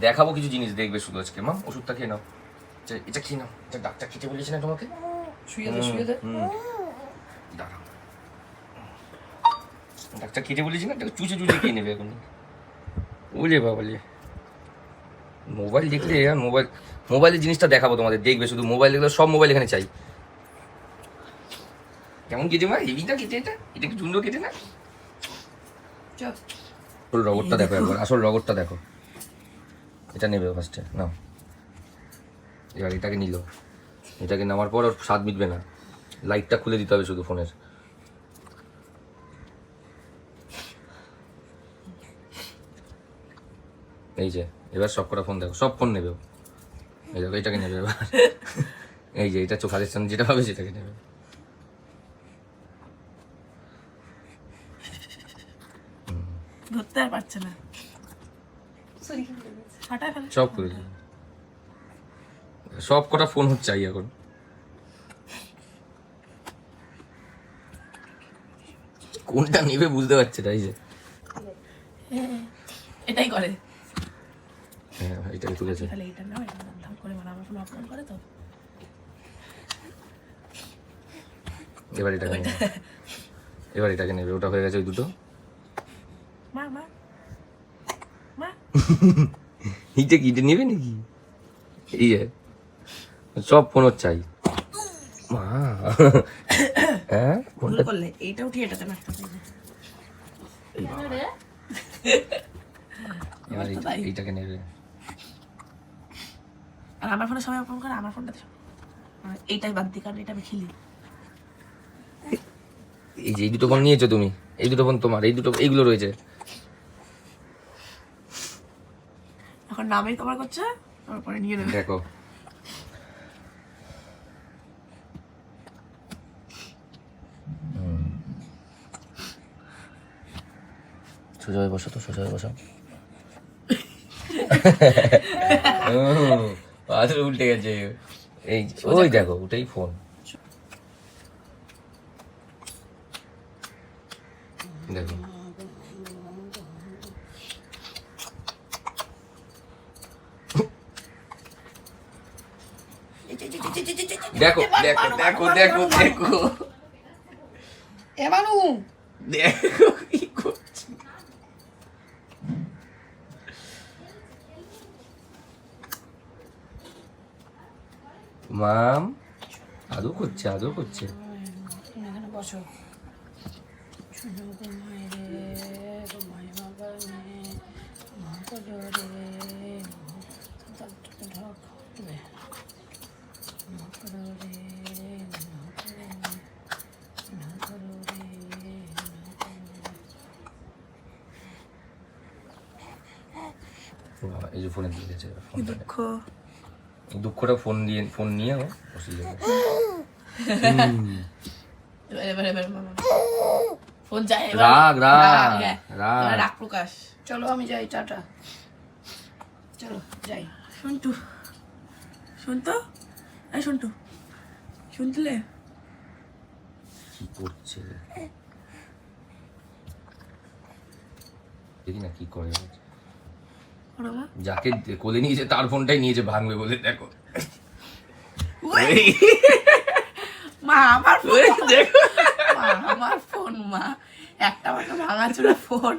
দেখাবো কিছু জিনিস দেখবে শুধু আজকে। মাম ওষুধটা খেয়ে নাও। এটা- খেয়ে নাও। এটা ডাক্তার খেতে বলেছে না তোমাকে? শুয়ে দে শুয়ে দে। দাঁড়াও ডাক্তার খেতে বলেছি না? চুচে চুচে খেয়ে নেবে এখন। ওলে বাবালে মোবাইল দেখলে আর মোবাইল মোবাইলের জিনিসটা দেখাবো তোমাদের। দেখবে শুধু মোবাইল দেখলে সব মোবাইল এখানে চাই। কেমন কেটে মা? হেভিটা কেটে এটা? এটা কি সুন্দর কেটে না? চল। রগরটা দেখো একবার আসল রগরটা দেখো। এটা নেবে ফার্স্টে নাও। এবার এটাকে নিল। এটাকে নেওয়ার পর ওর স্বাদ মিটবে না। লাইটটা খুলে দিতে হবে শুধু ফোনের। এই যে, এবার সব কটা ফোন দেখো। সব ফোন নেবে। এই দেখো, এটাকে নেবে এবার। এই যে, এটা চোখ হাতের সামনে যেটা পাবে সেটাকে নেবে। ধরতে আর পারছে না। সব করে সব কটা ফোন হচ্ছে চাই এখন। কোনটা নেবে বুঝতে পারছে না এই যে। এটাই করে। হ্যাঁ তুলেছে তাহলে এটা নাও এটা নাও করে মানে আমার ফোন অফ করে তো। এবার এটাকে নেবে। এবার এটাকে নেবে ওটা হয়ে গেছে ওই দুটো। মা মা। হিটে কি এটা নেবে নাকি? এই যে সব ফোন চাই। মা। হ্যাঁ? কোনটা করলে এইটা উঠিয়ে এটাতে মারতে। এইটাকে নেবে। আর আমার ফোনে সবাই ফোন করে আমার আর এইটাই বাদ দিই কারণ এটা আমি খেলি। এই যে এই দুটো ফোন নিয়েছো তুমি এই দুটো ফোন তোমার এই দুটো এইগুলো রয়েছে। এখন নামেই কভার করছে তারপরে নিয়ে নেবে। দেখো। সোজা হয়ে বসো তো সোজা হয়ে বসো পাথর উল্টে গেছে। এই ওই দেখো ওটাই ফোন দেখো। দেখো দেখো দেখো দেখো দেখো। এ মানু দেখো কি করছে। মাম আদৌ করছে আদৌ করছে। বসো। ঢাক। এই যে ফোনে দিয়ে গেছে দুঃখ? দুঃখটা ফোন দিয়ে ফোন নিয়ে ও বসে যাবে। ফোন যায় এবার। রাগ রাগ হ্যাঁ। রাগ। রাগ প্রকাশ। চলো আমি যাই টাটা। চলো যাই। শুনটু শুনতো এই শুনটু শুনছিলে কি করছে? দেখি না কি করে যাকে কোলে নিয়েছে তার ফোনটাই নিয়েছে ভাঙবে বলে দেখো। মা আমার ফোন। দেখো। মা আমার ফোন মা। একটা মাত্র ভাঙাচোরা ফোন।